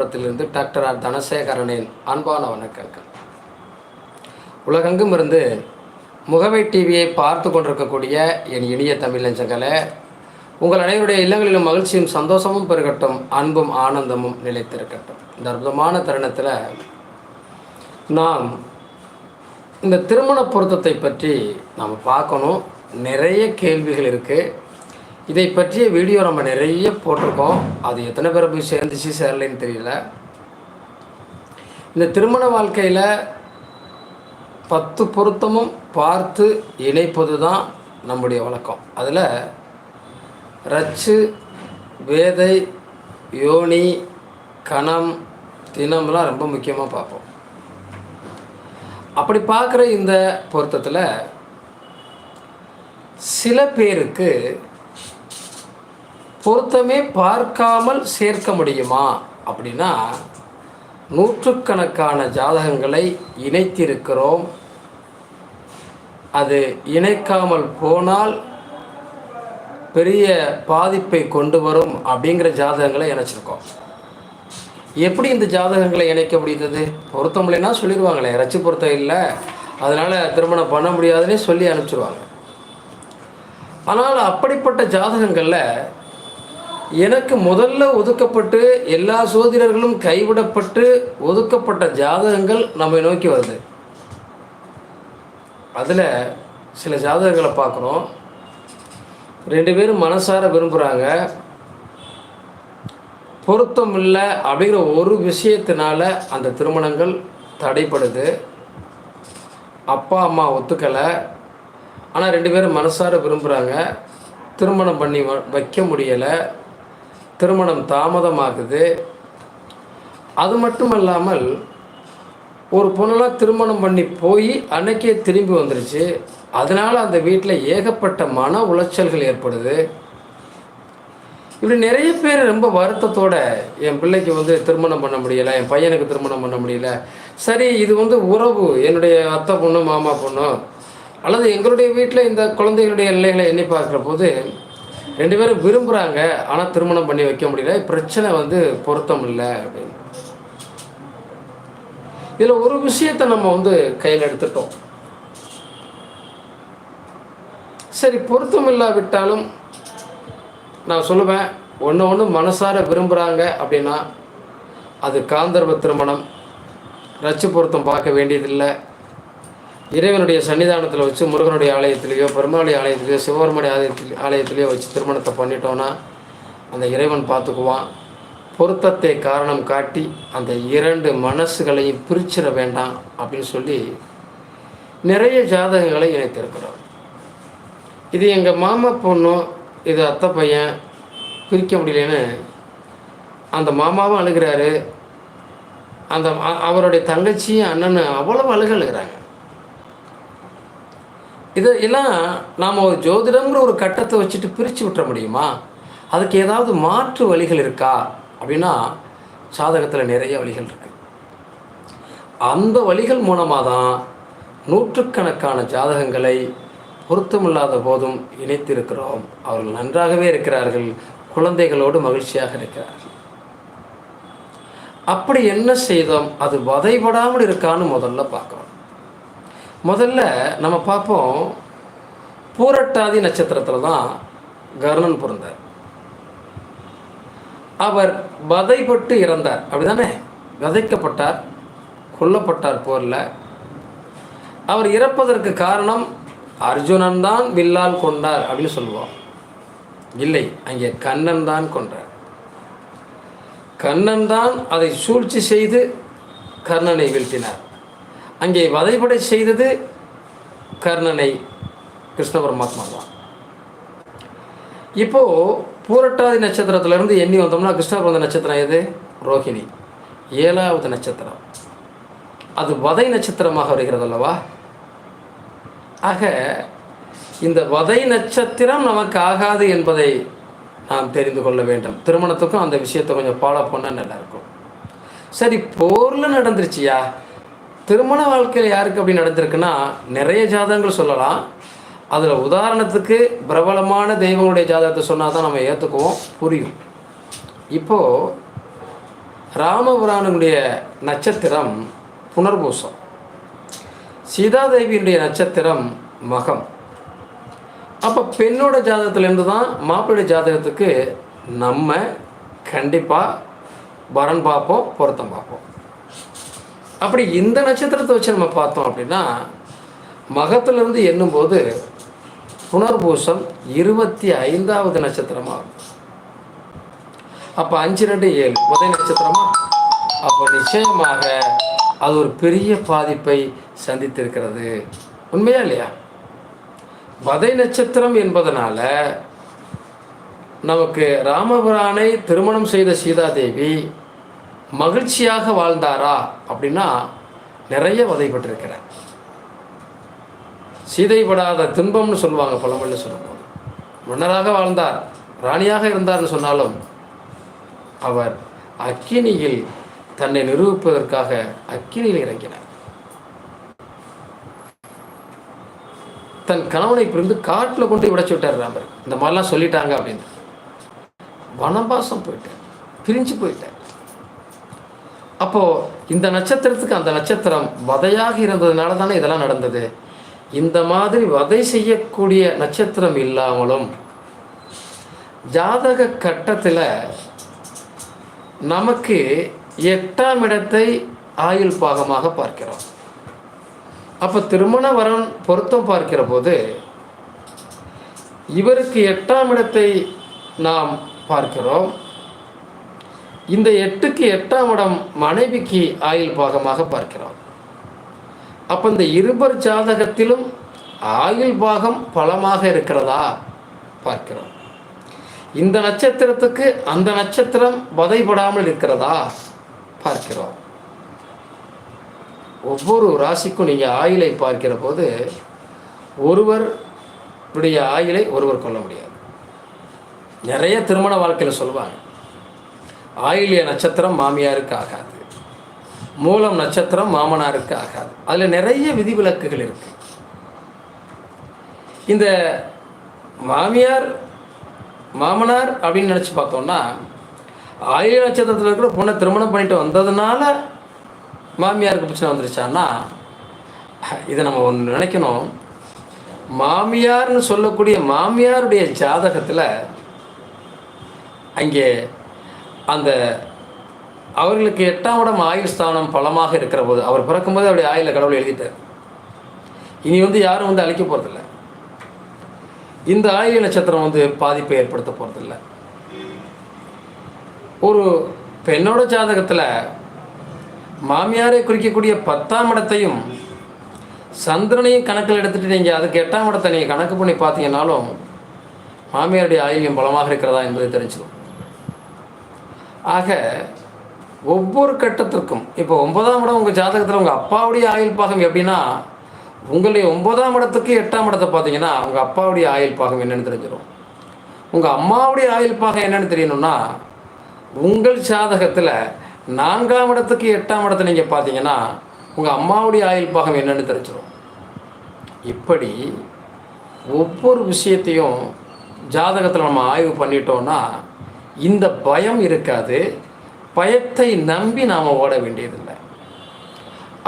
இருந்து doctor R தனசேகரனின் அன்பான வணக்கங்கள். உலகெங்கும் இருந்து முகவை டிவியை பார்த்து கொண்டிருக்கக்கூடிய என் இனிய தமிழ் நெஞ்சங்களே உங்கள் அனைவருடைய இல்லங்களிலும் மகிழ்ச்சியும் சந்தோஷமும் பெருகட்டும் அன்பும் ஆனந்தமும் நிலைத்திருக்கட்டும். இந்த அற்புதமான தருணத்தில் நாம் இந்த திருமண பொருத்தத்தை பற்றி நாம் பார்க்கணும். நிறைய கேள்விகள் இருக்குது இதை பற்றிய வீடியோ நம்ம நிறைய போட்டிருக்கோம். அது எத்தனை பேரை போய் சேர்ந்துச்சு சேரலைன்னு தெரியல. இந்த திருமண வாழ்க்கையில் பத்து பொருத்தமும் பார்த்து இணைப்பது தான் நம்முடைய வழக்கம். அதில் ரச்சு வேதை யோனி கணம் தினம்லாம் ரொம்ப முக்கியமாக பார்ப்போம். அப்படி பார்க்குற இந்த பொருத்தத்தில் சில பேருக்கு பொருத்தமே பார்க்காமல் சேர்க்க முடியுமா? அப்படின்னா நூற்றுக்கணக்கான ஜாதகங்களை இணைத்திருக்கிறோம். அது இணைக்காமல் போனால் பெரிய பாதிப்பை கொண்டு வரும் அப்படிங்கிற ஜாதகங்களை இணைச்சிருக்கோம். எப்படி இந்த ஜாதகங்களை இணைக்க முடிந்தது? பொருத்தம் இல்லைன்னா சொல்லிடுவாங்களே ரச்சு பொருத்தம் இல்லை. அதனால் திருமணம் பண்ண முடியாதுன்னே சொல்லி அனுப்பிச்சிருவாங்க. ஆனால் அப்படிப்பட்ட ஜாதகங்களில் எனக்கு முதல்ல ஒதுக்கப்பட்டு எல்லா சோதிடர்களும் கைவிடப்பட்டு ஒதுக்கப்பட்ட ஜாதகங்கள் நம்மை நோக்கி வருது. அதில் சில ஜாதகங்களை பார்க்குறோம் ரெண்டு பேரும் மனசார விரும்புகிறாங்க பொருத்தம் இல்லை அப்படிங்கிற ஒரு விஷயத்தினால அந்த திருமணங்கள் தடைப்படுது. அப்பா அம்மா ஒத்துக்கலை. ஆனால் ரெண்டு பேரும் மனசார விரும்புகிறாங்க திருமணம் பண்ணி வ- வைக்க முடியலை. திருமணம் தாமதமாகுது. அது மட்டும் இல்லாமல் ஒரு பொண்ணெல்லாம் திருமணம் பண்ணி போய் அன்னைக்கே திரும்பி வந்துருச்சு. அதனால் அந்த வீட்டில் ஏகப்பட்ட மன உளைச்சல்கள் ஏற்படுது. இப்படி நிறைய பேர் ரொம்ப வருத்தத்தோட என் பிள்ளைக்கு வந்து திருமணம் பண்ண முடியலை என் பையனுக்கு திருமணம் பண்ண முடியல. சரி இது வந்து உறவு என்னுடைய அத்தை பொண்ணு மாமா பொண்ணு. அல்லது எங்களுடைய வீட்டில் இந்த குழந்தைகளுடைய எல்லைகளை எண்ணி பார்க்குற போது ரெண்டு பேரும் விரும்புகிறாங்க ஆனால் திருமணம் பண்ணி வைக்க முடியல. பிரச்சனை வந்து பொருத்தம் இல்லை. அப்படின்னு இதில் ஒரு விஷயத்தை நம்ம வந்து கையில் எடுத்துட்டோம். சரி பொருத்தம் இல்லாவிட்டாலும் நான் சொல்லுவேன் ஒன்று ஒன்று மனசார விரும்புகிறாங்க அப்படின்னா அது காந்தர்வ திருமணம். ரச்சு பொருத்தம் பார்க்க வேண்டியதில்லை. இறைவனுடைய சன்னிதானத்தில் வச்சு முருகனுடைய ஆலயத்திலேயோ பெருமாளுடைய ஆலயத்திலேயோ சிவபெருமானுடைய ஆலயத்தில் ஆலயத்திலேயோ வச்சு திருமணத்தை பண்ணிட்டோன்னா அந்த இறைவன் பார்த்துக்குவான். பொருத்தத்தை காரணம் காட்டி அந்த இரண்டு மனசுகளையும் பிரிச்சிட வேண்டாம் அப்படின்னு சொல்லி நிறைய ஜாதகங்களை இணைத்திருக்கிறோம் இது எங்கள் மாமா பொண்ணும் இது அத்தை பையன் பிரிக்க முடியலன்னு அந்த மாமாவும் அழுகிறாரு. அந்த அவருடைய தங்கச்சியும் அண்ணனும் அவ்வளவு அழுக அழுகிறாங்க இதெல்லாம் நாம் ஒரு ஜோதிடம்ங்கிற ஒரு கட்டத்தை வச்சுட்டு பிரித்து விட்டுற முடியுமா? அதுக்கு ஏதாவது மாற்று வழிகள் இருக்கா? அப்படின்னா சாதகத்தில் நிறைய வழிகள் இருக்கு. அந்த வழிகள் மூலமாக தான் நூற்றுக்கணக்கான ஜாதகங்களை பொருத்தமில்லாத போதும் இணைத்திருக்கிறோம். அவர்கள் நன்றாகவே இருக்கிறார்கள். குழந்தைகளோடு மகிழ்ச்சியாக இருக்கிறார்கள். அப்படி என்ன செய்தோம்? அது வதைபடாமல் இருக்கான்னு முதல்ல பார்க்கணும். முதல்ல நம்ம பார்ப்போம் பூரட்டாதி நட்சத்திரத்தில் தான் கர்ணன் பிறந்தார். அவர் வதைப்பட்டு இறந்தார். அப்படிதானே? விதைக்கப்பட்டார் கொல்லப்பட்டார் போரில். அவர் இறப்பதற்கு காரணம் அர்ஜுனன் தான் வில்லால் கொண்டார் அப்படின்னு சொல்லுவோம். இல்லை அங்கே கண்ணன் தான் கொன்றார். கண்ணன் தான் அதை சூழ்ச்சி செய்து கர்ணனை வீழ்த்தினார். அங்கே வதைபடை செய்தது கர்ணனை கிருஷ்ண பரமாத்மா தான் இப்போ பூரட்டாதி நட்சத்திரத்திலேருந்து எண்ணி வந்தோம்னா கிருஷ்ண பிறந்த நட்சத்திரம் எது? ரோஹிணி. ஏழாவது நட்சத்திரம். அது வதை நட்சத்திரமாக வருகிறது அல்லவா? ஆக இந்த வதை நட்சத்திரம் நமக்கு ஆகாது என்பதை நாம் தெரிந்து கொள்ள வேண்டும். திருமணத்துக்கும் அந்த விஷயத்தை கொஞ்சம் ஃபாலோ பண்ணால் நல்லா இருக்கும். சரி போரில் நடந்துருச்சியா? திருமண வாழ்க்கையில் யாருக்கு அப்படி நடந்திருக்குன்னா நிறைய ஜாதகங்கள் சொல்லலாம். அதில் உதாரணத்துக்கு பிரபலமான தெய்வங்களுடைய ஜாதகத்தை சொன்னால் தான் நம்ம ஏற்றுக்குவோம் புரியும். இப்போது ராமபுராணனுடைய நட்சத்திரம் புனர்பூசம். சீதாதேவியினுடைய நட்சத்திரம் மகம். அப்போ பெண்ணோட ஜாதகத்திலேருந்து தான் மாப்பிள்ளை ஜாதகத்துக்கு நம்ம கண்டிப்பாக வரன் பார்ப்போம் பொருத்தம் பார்ப்போம். அப்படி இந்த நட்சத்திரத்தை வச்சு நம்ம பார்த்தோம் அப்படின்னா மகத்திலிருந்து எண்ணும்போது புனர்பூசம் இருபத்தி ஐந்தாவது நட்சத்திரமாக அப்போ அஞ்சு ரெண்டு ஏழு. முதல் நட்சத்திரமா? அப்போ நிச்சயமாக அது ஒரு பெரிய பாதிப்பை சந்தித்திருக்கிறது. உண்மையா இல்லையா? வதை நட்சத்திரம் என்பதனால நமக்கு ராமபுரானை திருமணம் செய்த சீதாதேவி மகிழ்ச்சியாக வாழ்ந்தாரா அப்படின்னா நிறைய வதைப்பட்டிருக்கிறார். சீதைப்படாத துன்பம்னு சொல்லுவாங்க பழமொழியில் சொல்லும்போது. மன்னராக வாழ்ந்தார் ராணியாக இருந்தார்னு சொன்னாலும் அவர் அக்கினியில் தன்னை நிரூபிப்பதற்காக அக்கினியில் இறங்கினார். தன் கணவனை பிரிந்து காட்டில் கொண்டு உடைச்சு விட்டார் ராமர். இந்த மாதிரிலாம் சொல்லிட்டாங்க அப்படின்னு வனவாசம் போயிட்டார் பிரிஞ்சு போயிட்டார். அப்போ இந்த நட்சத்திரத்துக்கு அந்த நட்சத்திரம் வதையாக இருந்ததுனால தானே இதெல்லாம் நடந்தது? இந்த மாதிரி வதை செய்யக்கூடிய நட்சத்திரம் இல்லாமலும் ஜாதக கட்டத்தில் நமக்கு எட்டாம் இடத்தை ஆயுள் பாகமாக பார்க்கிறோம். அப்போ திருமண வரன் பொருத்தம் பார்க்கிற போது இவருக்கு எட்டாம் இடத்தை நாம் பார்க்கிறோம். இந்த எட்டுக்கு எட்டாம் இடம் மனைவிக்கு ஆயுள் பாகமாக பார்க்கிறோம் அப்போ இந்த இருபர் ஜாதகத்திலும் ஆயுள் பாகம் பலமாக இருக்கிறதா பார்க்கிறோம் இந்த நட்சத்திரத்துக்கு அந்த நட்சத்திரம் வதைபடாமல் இருக்கிறதா பார்க்கிறோம் ஒவ்வொரு ராசிக்கும் நீங்கள் ஆயுளை பார்க்கிற போது ஒருவர் உடைய ஆயுளை ஒருவர் கொள்ள முடியாது. நிறைய திருமண வாழ்க்கையில் சொல்லுவாங்க ஆயிலிய நட்சத்திரம் மாமியாருக்கு ஆகாது. மூலம் நட்சத்திரம் மாமனாருக்கு ஆகாது. அதில் நிறைய விதிவிலக்குகள் இருக்கு. இந்த மாமியார் மாமனார் அப்படின்னு நினச்சி பார்த்தோம்னா ஆயில நட்சத்திரத்தில் இருக்கிற பொண்ணை திருமணம் பண்ணிட்டு வந்ததுனால மாமியாருக்கு பிரச்சனை வந்துருச்சான்னா இதை நம்ம ஒன்று நினைக்கணும். மாமியார்னு சொல்லக்கூடிய மாமியாருடைய ஜாதகத்தில் அங்கே அந்த அவர்களுக்கு எட்டாம் இடம் ஆயுள் ஸ்தானம் பலமாக இருக்கிற போது அவர் பிறக்கும்போது அவருடைய ஆயுள கடவுள் எழுதிட்டார். இனி வந்து யாரும் வந்து அழிக்க போகிறதில்ல இந்த ஆயுள் நட்சத்திரம் வந்து பாதிப்பை ஏற்படுத்த போகிறதில்ல ஒரு பெண்ணோட ஜாதகத்தில் மாமியாரை குறிக்கக்கூடிய பத்தாம் இடத்தையும் சந்திரனையும் கணக்கில் எடுத்துகிட்டு நீங்கள் அதுக்கு எட்டாம் இடத்தை நீங்கள் கணக்கு பண்ணி பார்த்தீங்கன்னாலும் மாமியாருடைய ஆயுள்யம் பலமாக இருக்கிறதா என்பதை தெரிஞ்சிடும். ஆக ஒவ்வொரு கட்டத்திற்கும் இப்போ ஒன்பதாம் இடம் உங்கள் ஜாதகத்தில் உங்கள் அப்பாவுடைய ஆயுள் பாகம் எப்படின்னா உங்களுடைய ஒன்பதாம் இடத்துக்கு எட்டாம் இடத்தை பார்த்தீங்கன்னா உங்கள் அப்பாவுடைய ஆயுள் பாகம் என்னென்னு தெரிஞ்சிடும். உங்கள் அம்மாவுடைய ஆயுள் பாகம் என்னன்னு தெரியணும்னா உங்கள் ஜாதகத்தில் நான்காம் இடத்துக்கு எட்டாம் இடத்தை நீங்கள் பார்த்தீங்கன்னா உங்கள் அம்மாவுடைய ஆயுள் பாகம் என்னன்னு தெரிஞ்சிடும். இப்படி ஒவ்வொரு விஷயத்தையும் ஜாதகத்தில் நம்ம ஆய்வு பண்ணிட்டோம்னா இந்த பயம் இருக்காது. பயத்தை நம்பி நாம் ஓட வேண்டியதில்லை.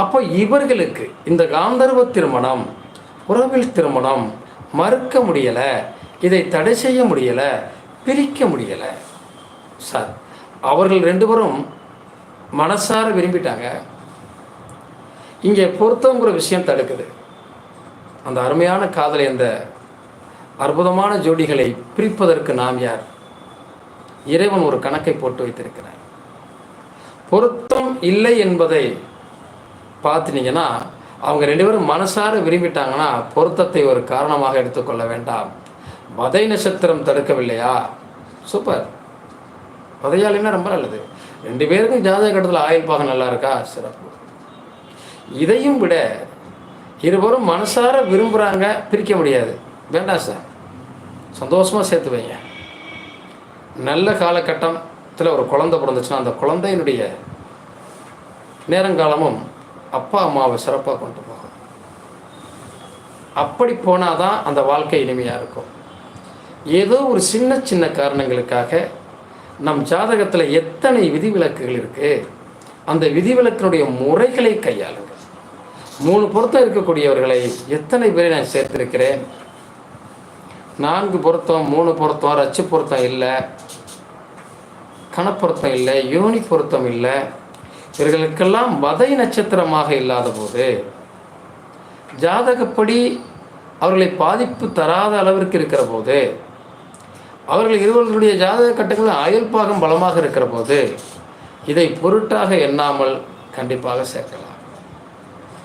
அப்போ இவர்களுக்கு இந்த காந்தர்வ திருமணம் உறவில் திருமணம் மறுக்க முடியலை இதை தடை செய்ய முடியலை பிரிக்க முடியலை. சார் அவர்கள் ரெண்டு பேரும் மனசார விரும்பிட்டாங்க. இங்கே பொருத்தங்கிற விஷயம் தடுக்குது. அந்த அருமையான காதலை அந்த அற்புதமான ஜோடிகளை பிரிப்பதற்கு நாம் யார்? இறைவன் ஒரு கணக்கை போட்டு வைத்திருக்கிறார். பொருத்தம் இல்லை என்பதை பார்த்துனீங்கன்னா அவங்க ரெண்டு பேரும் மனசார விரும்பிட்டாங்கன்னா பொருத்தத்தை ஒரு காரணமாக எடுத்துக்கொள்ள வேண்டாம். வதை நட்சத்திரம் தடுக்கவில்லையா? சூப்பர். வதையாளின்னா ரொம்ப நல்லது. ரெண்டு பேருக்கும் ஜாதக கட்டத்தில் ஆயுள் பாகம் நல்லா இருக்கா? சிறப்பு. இதையும் விட இருவரும் மனசார விரும்புகிறாங்க பிரிக்க முடியாது. வேண்டாம் சார். சந்தோஷமாக சேர்த்து வைங்க. நல்ல காலகட்டத்தில் ஒரு குழந்தை பிறந்துச்சுன்னா அந்த குழந்தையினுடைய நேரங்காலமும் அப்பா அம்மாவை சிறப்பாக கொண்டு போகும். அப்படி போனால் தான் அந்த வாழ்க்கை இனிமையாக இருக்கும். ஏதோ ஒரு சின்ன சின்ன காரணங்களுக்காக நம் ஜாதகத்தில் எத்தனை விதிவிலக்குகள் இருக்குது அந்த விதிவிலக்கினுடைய முறைகளை கையாளுங்கள். மூணு பொருத்தம் இருக்கக்கூடியவர்களை எத்தனை பேரை நான் சேர்த்திருக்கிறேன் நான்கு பொருத்தம் மூணு பொருத்தம் ரச்சு பொருத்தம் இல்லை. கணப்பொருத்தம் இல்லை யோனி பொருத்தம் இல்லை. இவர்களுக்கெல்லாம் வதை நட்சத்திரமாக இல்லாத போது ஜாதகப்படி அவர்களை பாதிப்பு தராத அளவிற்கு இருக்கிற போது அவர்கள் இருவர்களுடைய ஜாதக கட்டங்கள் அயல்பாகம் பலமாக இருக்கிற போது இதை பொருட்டாக எண்ணாமல் கண்டிப்பாக சேர்க்கலாம்.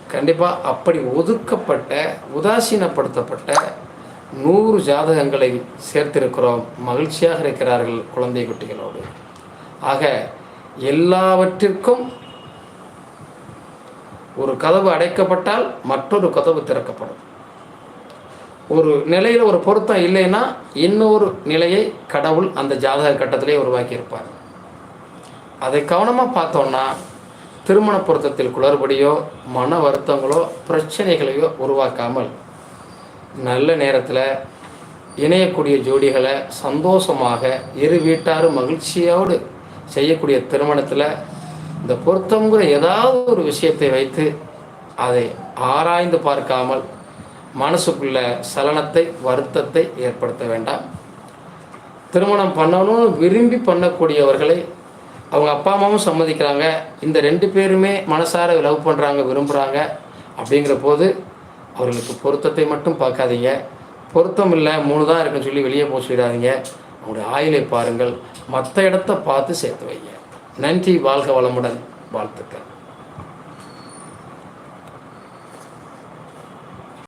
கண்டிப்பாக அப்படி ஒதுக்கப்பட்ட உதாசீனப்படுத்தப்பட்ட நூறு ஜாதகங்களை சேர்த்திருக்கிறோம் மகிழ்ச்சியாக இருக்கிறார்கள் குழந்தை குட்டிகளோடு. ஆக எல்லாவற்றிற்கும் ஒரு கதவு அடைக்கப்பட்டால் மற்றொரு கதவு திறக்கப்படும். ஒரு நிலையில் ஒரு பொருத்தம் இல்லைன்னா இன்னொரு நிலையை கடவுள் அந்த ஜாதக கட்டத்திலே உருவாக்கியிருப்பார். அதை கவனமாக பார்த்தோம்னா திருமண பொருத்தத்தில் குளறுபடியோ மன வருத்தங்களோ பிரச்சனைகளையோ உருவாக்காமல் நல்ல நேரத்தில் இணையக்கூடிய ஜோடிகளை சந்தோஷமாக இரு வீட்டாரும் மகிழ்ச்சியோடு செய்யக்கூடிய திருமணத்தில் இந்த பொருத்தங்கிற ஏதாவது ஒரு விஷயத்தை வைத்து அதை ஆராய்ந்து பார்க்காமல் மனசுக்குள்ள சலனத்தை வருத்தத்தை ஏற்படுத்த வேண்டாம். திருமணம் பண்ணணும்னு விரும்பி பண்ணக்கூடியவர்களை அவங்க அப்பா அம்மாவும் சம்மதிக்கிறாங்க. இந்த ரெண்டு பேருமே மனசார லவ் பண்ணுறாங்க விரும்புகிறாங்க அப்படிங்கிற போது அவர்களுக்கு பொருத்தத்தை மட்டும் பார்க்காதீங்க. பொருத்தம் இல்லை மூணு தான் இருக்குன்னு சொல்லி வெளியே போக சொல்லிடாதீங்க. அவங்களுடைய ஆயுளை பாருங்கள். மற்ற இடத்த பார்த்து சேர்த்து வைங்க. நன்றி வாழ்க வளமுடன். வாழ்த்துக்கள்.